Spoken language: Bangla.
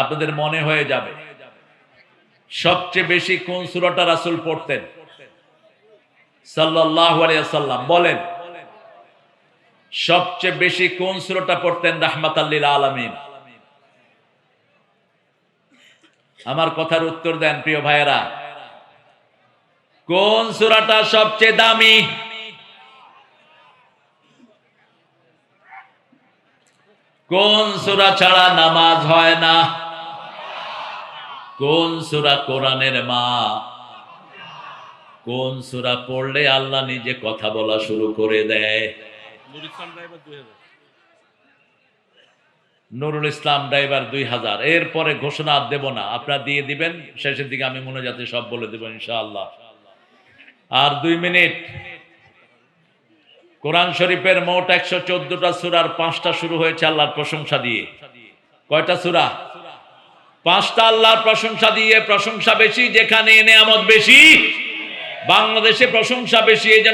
আপনাদের মনে হয়ে যাবে। সবচেয়ে বেশি কোন সুরাটা রাসূল পড়তেন? আলাইহি বলেন, সবচেয়ে বেশি কোন সুরাটা পড়তেন রাহমাতাল্লিল আলামিন? আমার কথার উত্তর দেন প্রিয় ভাইয়েরা। কোন সুরাটা সবচেয়ে দামি? কোন সুরা ছাড়া নামাজ হয় না? কোন সুরা কোরআনের মা? কোন সুরা পড়লে আল্লাহ নিজে কথা বলা শুরু করে দেয়? নুরুল ইসলাম ড্রাইভার দুই হাজার। এরপরে ঘোষণা আর দেব না। আপনারা দিয়ে দিবেন শেষের দিকে আমি মনে যাতে সব বলে দেবো ইনশাআল্লাহ। আর দুই মিনিট। কোরআন শরীফের মোট একশো চোদ্দটা সুরার পাঁচটা শুরু হয়েছে আল্লাহর প্রশংসা দিয়ে। কয়টা সুরা? পাঁচটা আল্লাহর প্রশংসা দিয়ে প্রশংসা বেশি যেখানে এনে নেয়ামত বেশি। বাংলাদেশে প্রশংসা বেশি এই